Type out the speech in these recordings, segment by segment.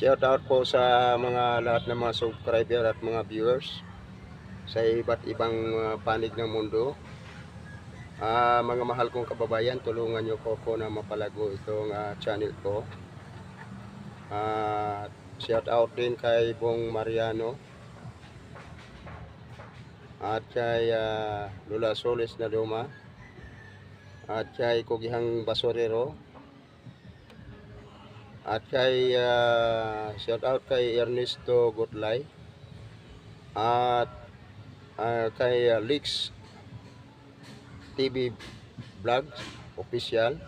Shout out po sa mga lahat ng mga subscriber at mga viewers sa iba't ibang uh, panig ng mundo. Ah, mga mahal kong kababayan, tulungan niyo po po na mapalago itong ah, channel ko. Ah, shout out din kay Bong Mariano at kay ah, Lula Soles na Luma at kay Kugihang Basorero at kay ah, shout out kay Ernesto Gotlay. At ah, kay ah, Lix TV Vlog official.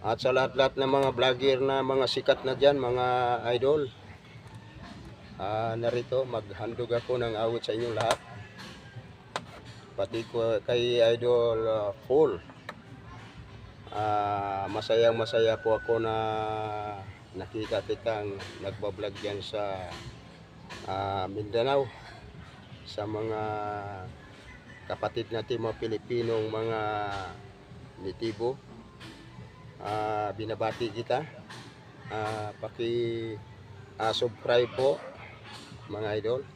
At sa lahat-lahat ng mga vlogger na mga sikat na dyan, mga idol ah narito maghandog ako ng awit sa inyong lahat. Pati ko kay idol ah, full Ah, masayang masaya po ako na nakita kitang nagbablog yan sa ah, Mindanao. Sa mga kapatid natin mga Pilipinong mga nitibo Ah, binabati kita. Ah, paki ah, subscribe po mga idol.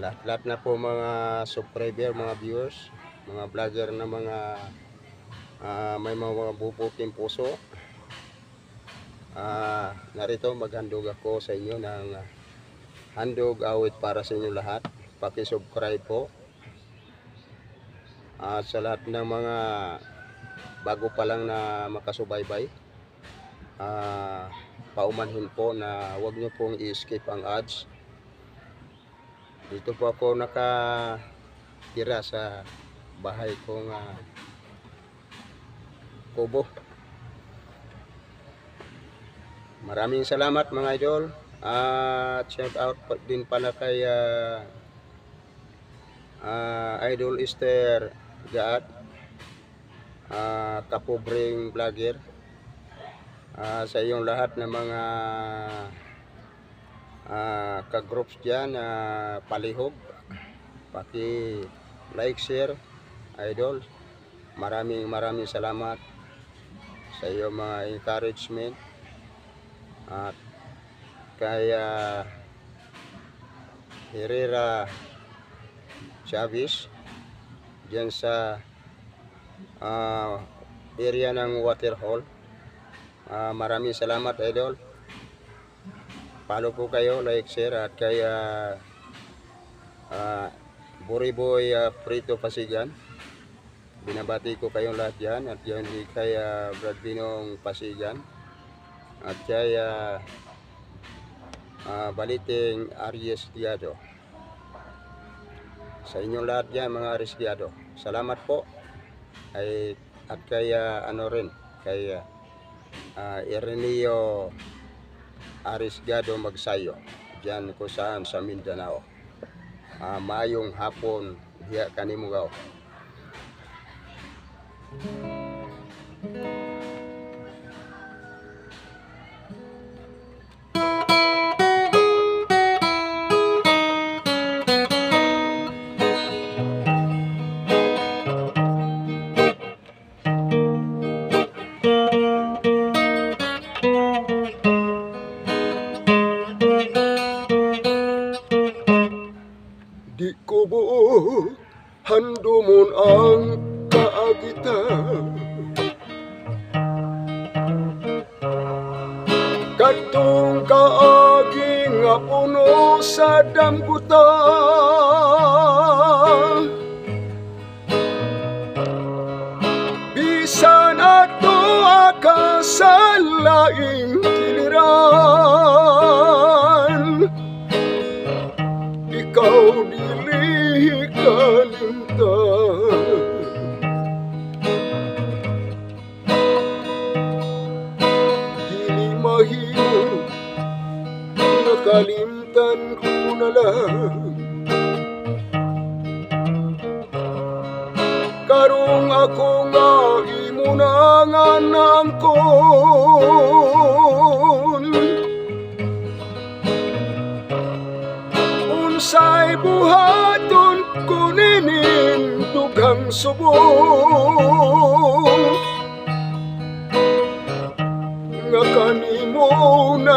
Lahat-lahat na po mga subscriber mga viewers mga vlogger na mga Ah, may mga bubuting puso. Ah, narito maghandog ako sa inyo ng handog awit para sa inyo lahat. Paki-subscribe po. At sa lahat ng mga bago pa lang na makasubaybay, ah, paumanhin po na huwag niyo pong i-skip ang ads. Dito po ako nakatira sa bahay kong ah, kubo. Maraming salamat mga idol. At shout out din pala kay ah, ah, Idol Esther Gaat. ah, kapobreng vlogger. Ah, sa iyong lahat ng mga ah, ka-groups dyan na palihog. Paki like, share, idol. Maraming maraming salamat sa iyo mga encouragement. At kaya Herrera Chavez dyan sa ah, area ng Waterhole Ah, maraming salamat idol. Follow po kayo like share at kaya ah, Buriboy ah, Prito Pasigan binabati ko kayong lahat yan at yan di kaya Brad Binong Pasigan at kaya ah, Baliting Aries Diado. Sa inyong lahat yan mga Aries Diado salamat po. Ay at kaya ano rin kaya uh, Ireneo Aries Diado Magsayo dyan ko saan sa Mindanao. Ah, mayong hapon diya kanimugaw Di thank you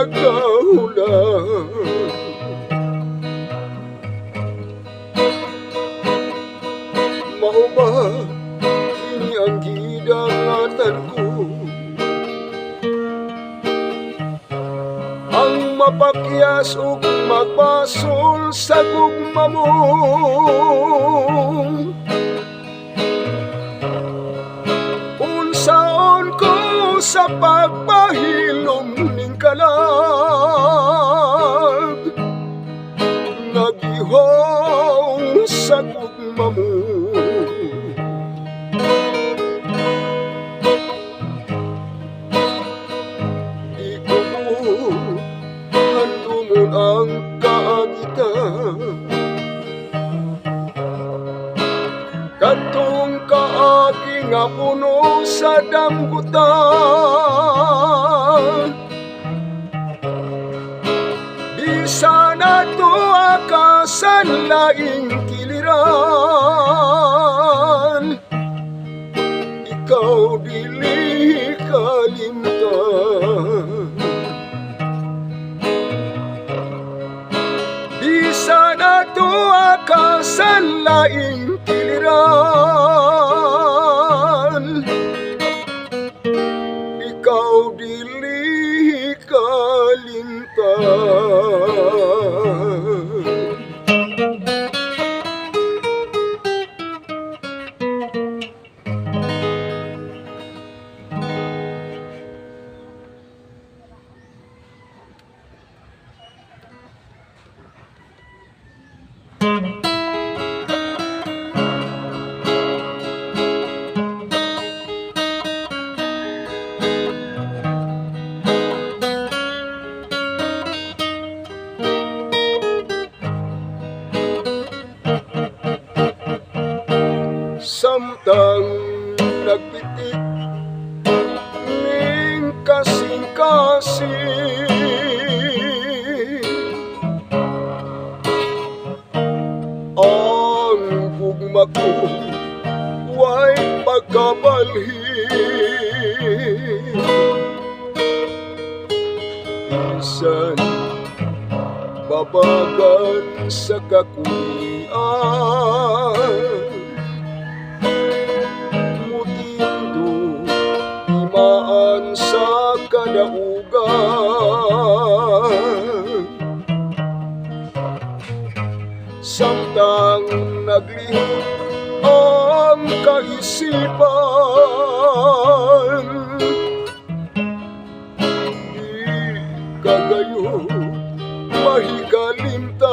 subong nga kanimo nagka Mao ba kini ang gidangatan ko Ang mapakyas ug magpasol sa gugma mo puno sa damgutan. Bisa na to akasan laing kiliran. Ikaw dili kalimtan. Bisa na to akasan laing kiliran samtang naglihim ang kaisipan. Di kagayo mahigalimtan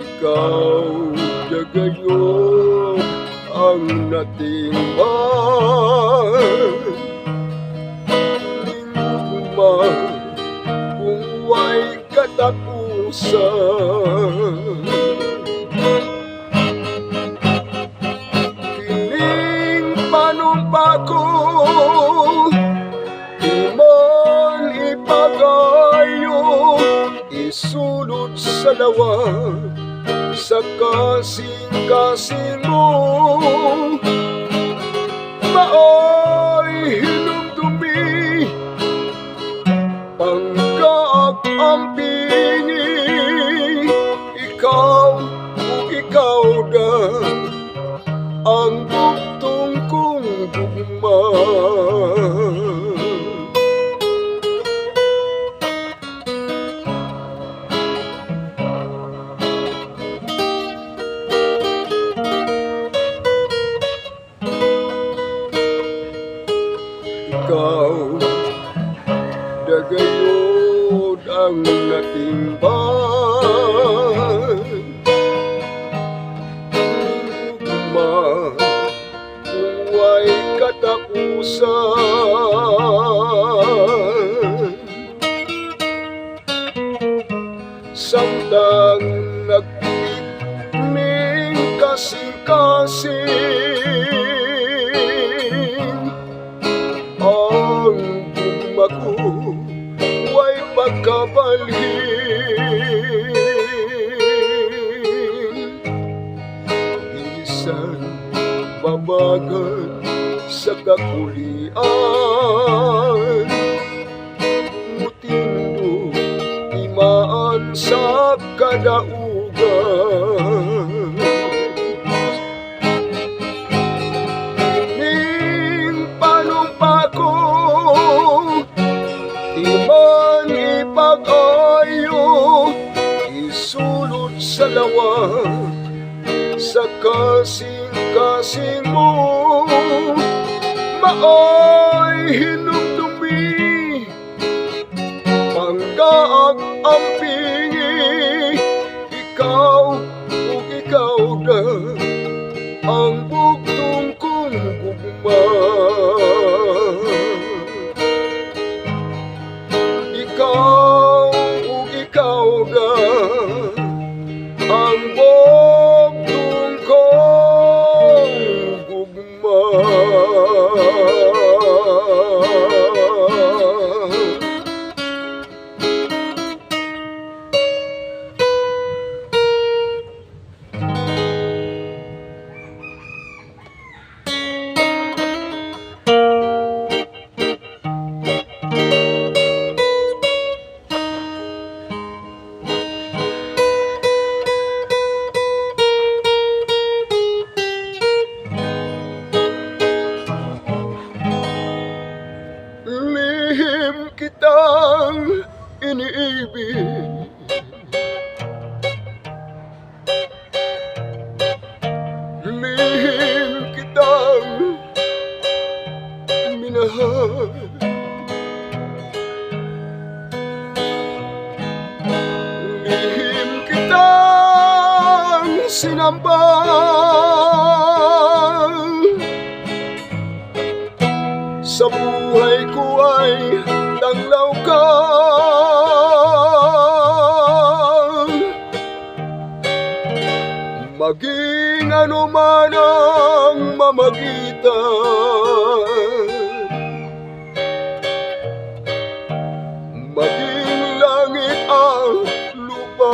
ikaw dagayon ang natimban katapusan Kining panumpa ko Iman ipagayo Isulod sa lawa Sa kasing-kasing mo. Maoy Maoy hinumdumi Panggaag ang pingi Ikaw o ikaw na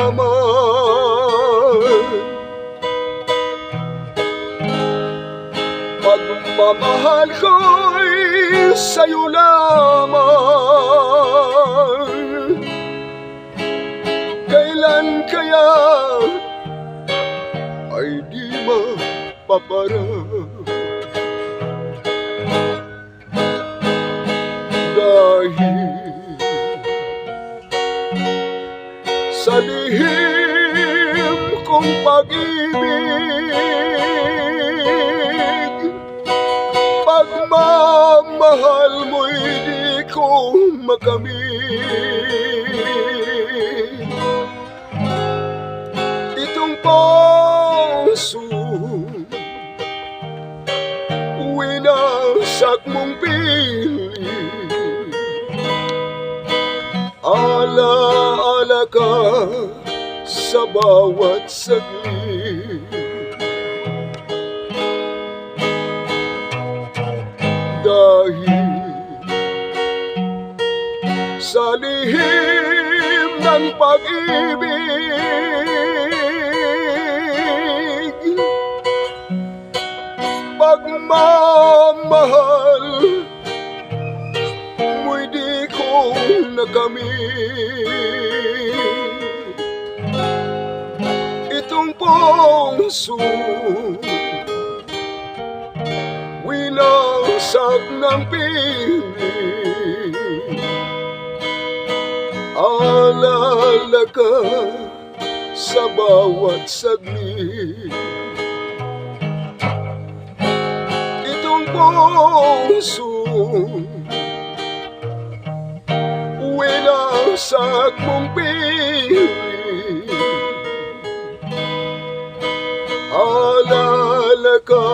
lupa man Pagmamahal ko'y sa'yo lamang. Kailan kaya ay di mapaparang ko makamit Itong puso Winasak mong piling Ala-ala ka sa bawat saglit lihim ng pag-ibig. Pagmamahal mo'y di ko nakamit Itong puso Winasag ng piling Alala ka sa bawat saglit. Itong puso Winasag mong piling Alala ka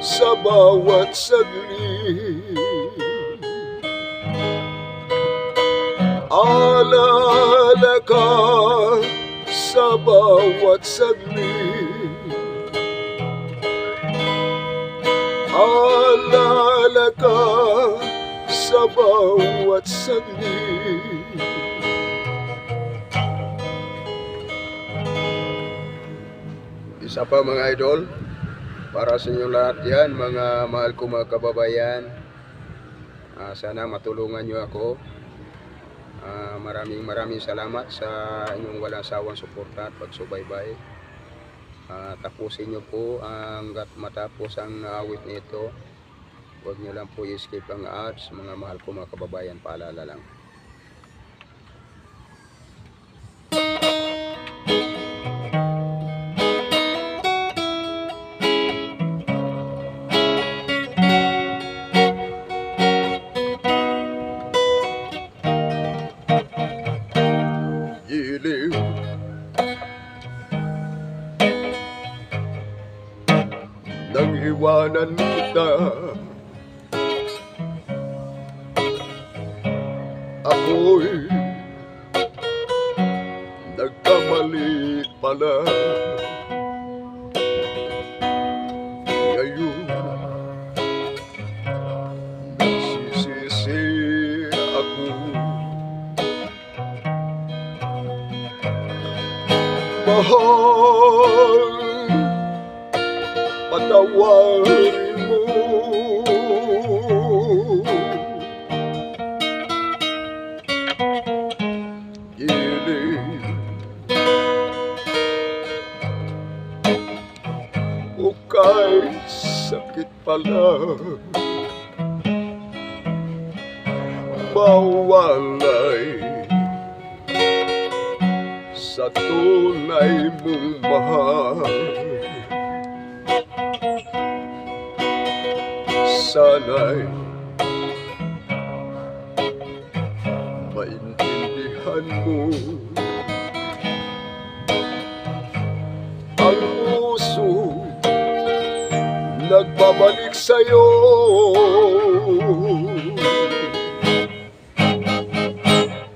sa bawat saglit Alala ka sa bawat saglit. Alala ka sa bawat saglit. Isa pa mga idol, para sa inyo lahat yan, mga mahal ko mga kababayan, Ah, sana matulungan nyo ako. Ah, maraming maraming salamat sa inyong walang sawang suporta at pagsubaybay. Ah, tapusin nyo po hanggat matapos ang awit nito. Huwag nyo lang po i-skip ang ads, mga mahal ko mga kababayan, paalala lang. Mahal Ang puso nagbabalik sa'yo.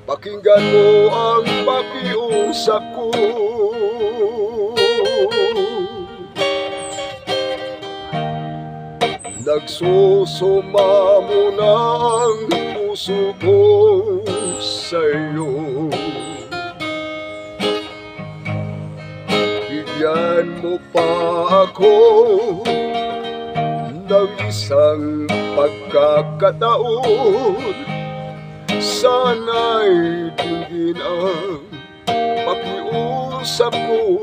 Pakinggan mo ang pakiusap ko. Nagsusuma mo na ang puso ko sa'yo mo pa ako? Ng isang pagkakataon Sana'y dinggin ang pakiusap ko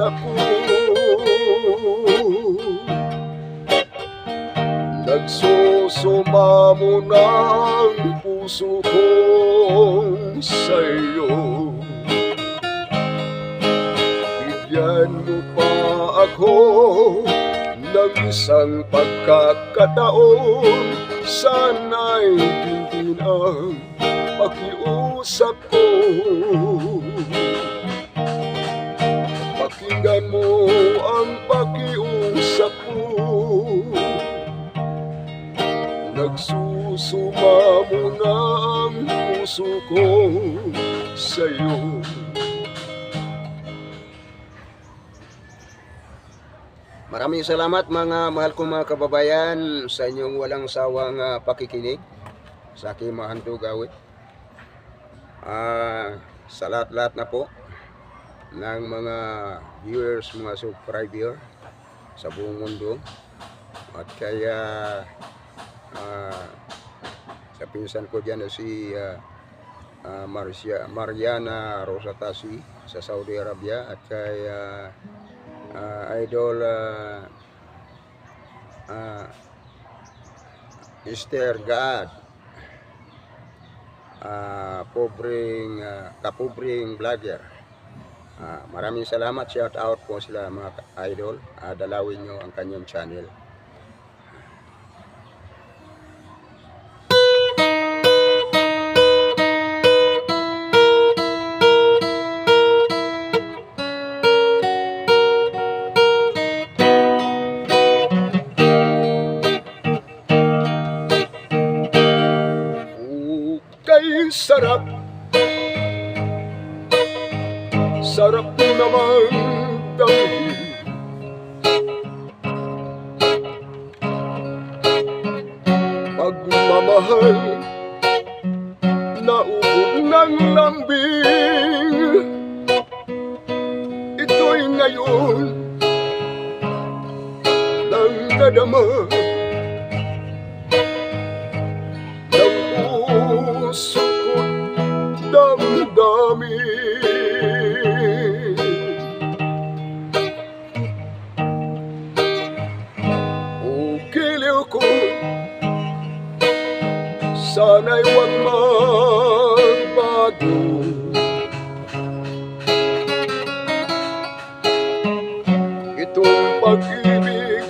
pakiusap ko. Nagsusuma mo na ang puso ko sa'yo. Bigyan mo pa ako ng isang pagkakataon. Sana'y dinggin ang pakiusap Ang puso ko sa'yo Maraming salamat mga mahal kong mga kababayan sa inyong walang sawang ah, pakikinig sa aking mga handog awit. Ah, sa lahat-lahat na po ng mga viewers, mga subscriber sa buong mundo. At kaya sa pinsan ko dyan si ah, ah, Marcia, Mariana Rosatasi sa Saudi Arabia at kay ah, ah, Idol ah, ah, Esther God, ah, pobreng, ah, kapobreng vlogger. Ah, maraming salamat, shout out po sila mga idol. Ah, dalawin nyo ang kanyang channel. Sarap Sarap pag-ibig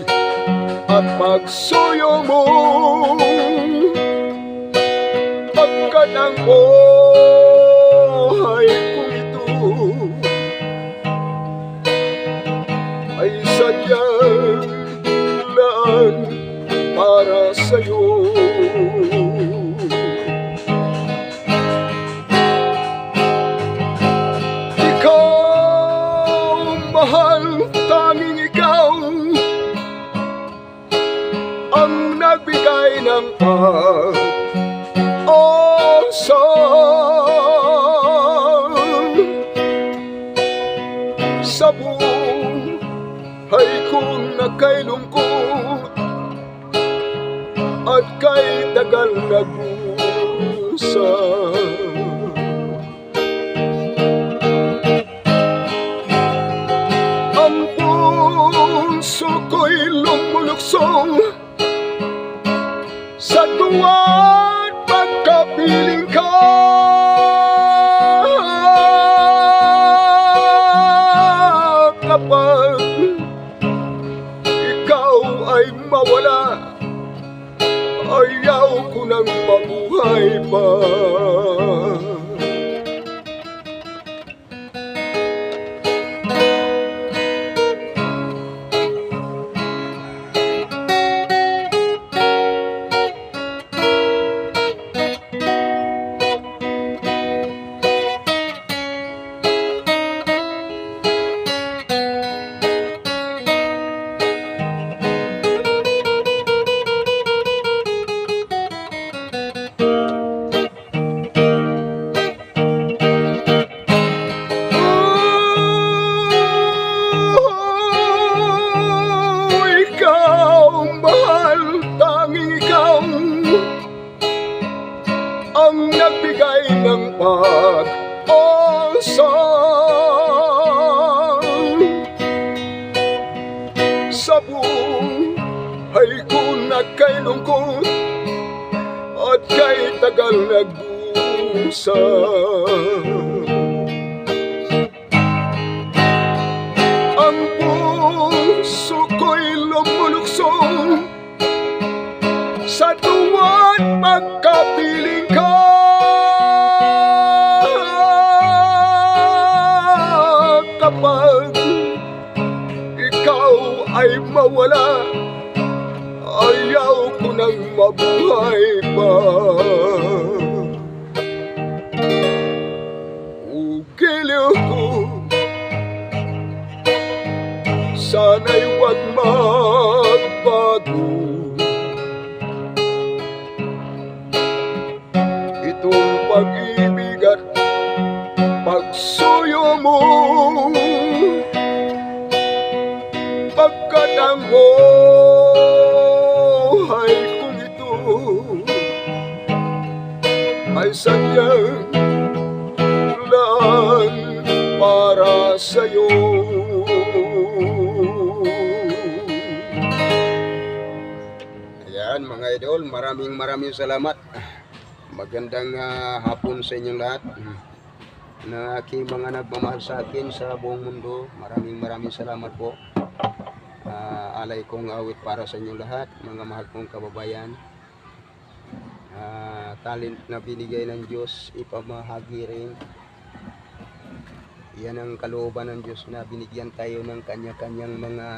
at pagsuyo mo. Pagkat ang buhay nag-usap Ang puso ko'y lumuluksong sa tuwa't pagkapiling ka Kapag ikaw ay mawala, ayaw ko nang mabuhay pa. Idol, maraming maraming salamat. Magandang ah, hapon sa inyong lahat. Na aking mga nagmamahal sa akin sa buong mundo. Maraming maraming salamat po. Ah, alay kong awit para sa inyong lahat, mga mahal kong kababayan. Ah, talent na binigay ng Diyos, ipamahagi rin. Yan ang kalooban ng Diyos na binigyan tayo ng kanya-kanyang mga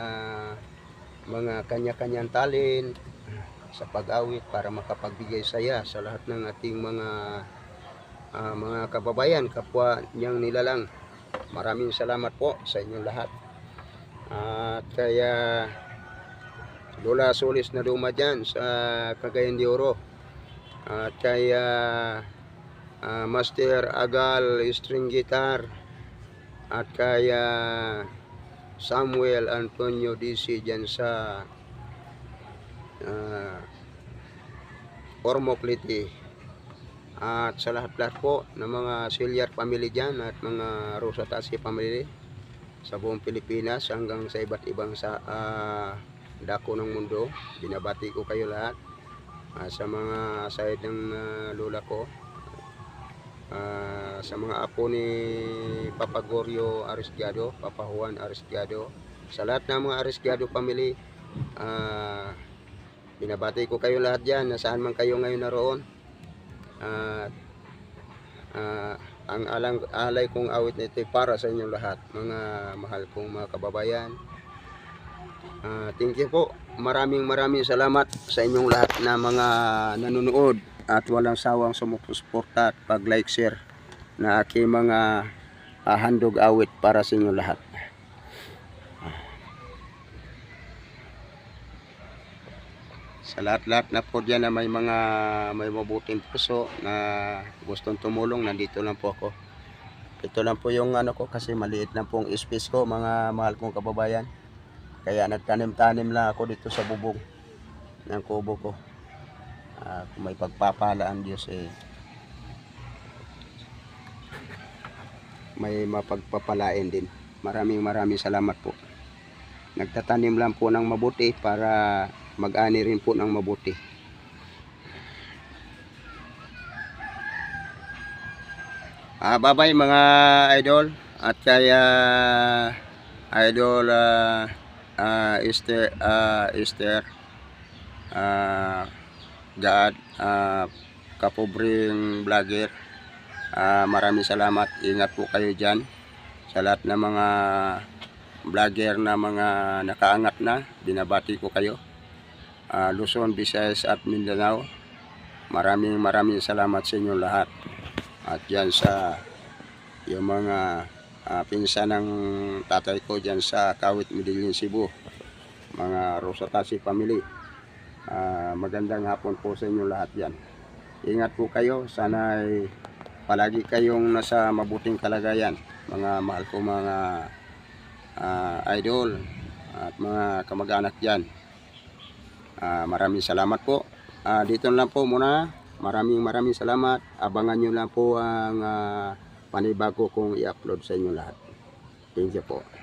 mga kanya-kanyang talent sa pag-awit para makapagbigay saya sa lahat ng ating mga ah, mga kababayan, kapwa niyang nilalang. Maraming salamat po sa inyong lahat. At kaya Lola Solis na duma dyan sa Cagayan de Oro. At kaya ah, Master Agal String Guitar. At kaya Samuel Antonio DC dyan sa uh, Ormoc-Liti. At sa lahat-lahat po ng mga Silyar family dyan at mga Rosatasi family sa buong Pilipinas hanggang sa iba't ibang sa ah, dako ng mundo. Binabati ko kayo lahat. Ah, sa mga side ng ah, lola ko. Ah, sa mga apo ni Papa Gorio Arisgado, Papa Juan Arisgado. Sa lahat ng mga Arisgado family, ah, binabati ko kayo lahat dyan, nasaan man kayo ngayon naroon. At ah, ang alang, alay kong awit nito ay para sa inyong lahat, mga mahal kong mga kababayan. Ah, thank you po. Maraming maraming salamat sa inyong lahat na mga nanonood at walang sawang sumusuporta at pag-like share na aking mga ah, handog awit para sa inyong lahat. Sa lahat-lahat na po dyan na may mga may mabuting puso na gustong tumulong, nandito lang po ako. Ito lang po yung ano ko kasi maliit lang pong space ko mga mahal kong kababayan. Kaya nagtanim-tanim lang ako dito sa bubong ng kubo ko. Ah, kung may pagpapala ang Diyos eh may mapagpapalain din. Maraming maraming salamat po. Nagtatanim lang po ng mabuti para mag-ani rin po ng mabuti. Ah, bye-bye mga idol. At kaya idol ah ah, Esther ah, Esther ah God ah, kapobring vlogger. Ah, maraming salamat. Ingat po kayo dyan sa lahat ng mga vlogger na mga nakaangat na. Binabati ko kayo ah, Luzon, Visayas at Mindanao. Maraming maraming salamat sa inyo lahat. At dyan sa yung mga ah, pinsan ng tatay ko dyan sa Kawit, Medellin, Cebu. Mga Rosatasi family. Ah, magandang hapon po sa inyo lahat yan ingat po kayo. Sana ay palagi kayong nasa mabuting kalagayan. Mga mahal ko mga ah, idol at mga kamag-anak dyan Ah, maraming salamat po. Ah, dito lang po muna. Maraming maraming salamat. Abangan nyo lang po ang ah, panibago kong i-upload sa inyo lahat. Thank you po